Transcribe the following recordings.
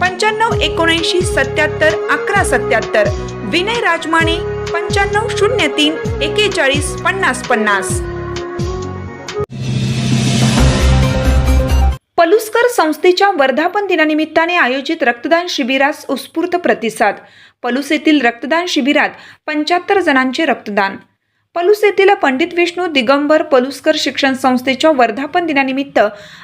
पंच्याण्णव एकोणऐंशी सत्याहत्तर अकरा सत्याहत्तर. विनय राजमाने पंच्याण्णव शून्य तीन एकेचाळीस पन्नास पन्नास. पलुस्कर संस्थेच्या वर्धापन दिनानिमित्ताने आयोजित रक्तदान शिबिरास उत्स्फूर्त प्रतिसाद. पलूस येथील रक्तदान शिबिरात पंच्याहत्तर जणांचे रक्तदान. पलूस येथील पंडित विष्णू दिगंबर पलुस्कर शिक्षण संस्थेच्या वर्धापन दिनानिमित्त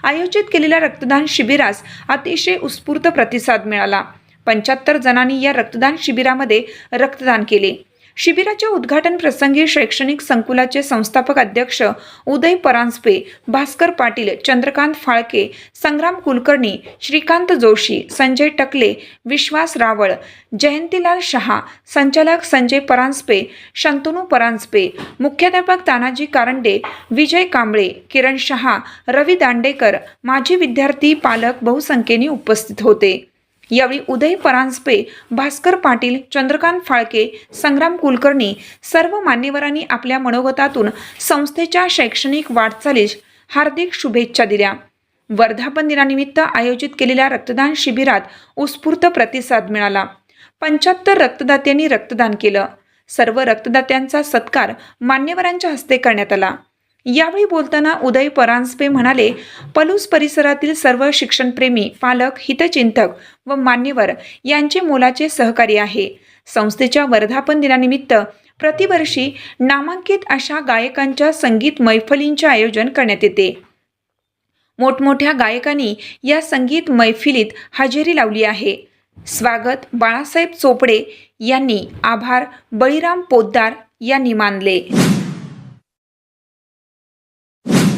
आयोजित केलेल्या रक्तदान शिबिरास अतिशय उत्स्फूर्त प्रतिसाद मिळाला. पंच्याहत्तर जणांनी या रक्तदान शिबिरामध्ये रक्तदान केले. शिबिराच्या उद्घाटन प्रसंगी शैक्षणिक संकुलाचे संस्थापक अध्यक्ष उदय परांजपे भास्कर पाटील चंद्रकांत फाळके संग्राम कुलकर्णी श्रीकांत जोशी संजय टकले विश्वास रावळ जयंतीलाल शहा संचालक संजय परांजपे शंतनू परांजपे मुख्याध्यापक तानाजी कारंडे विजय कांबळे किरण शहा रवी दांडेकर माजी विद्यार्थी पालक बहुसंख्येने उपस्थित होते. यावेळी उदय परांजपे भास्कर पाटील चंद्रकांत फाळके संग्राम कुलकर्णी सर्व मान्यवरांनी आपल्या मनोगतातून संस्थेच्या शैक्षणिक वाटचालीस हार्दिक शुभेच्छा दिल्या. वर्धापन दिनानिमित्त आयोजित केलेल्या रक्तदान शिबिरात उत्स्फूर्त प्रतिसाद मिळाला. पंच्याहत्तर रक्तदात्यांनी रक्तदान केलं. सर्व रक्तदात्यांचा सत्कार मान्यवरांच्या हस्ते करण्यात आला. यावेळी बोलताना उदय परांजपे म्हणाले पलूस परिसरातील सर्व शिक्षणप्रेमी पालक हितचिंतक व मान्यवर यांचे मोलाचे सहकार्य आहे. संस्थेच्या वर्धापन दिनानिमित्त प्रतिवर्षी नामांकित अशा गायकांच्या संगीत मैफलींचे आयोजन करण्यात येते. मोठमोठ्या गायकांनी या संगीत मैफिलीत हजेरी लावली आहे. स्वागत बाळासाहेब चोपडे यांनी आभार बळीराम पोद्दार यांनी मानले.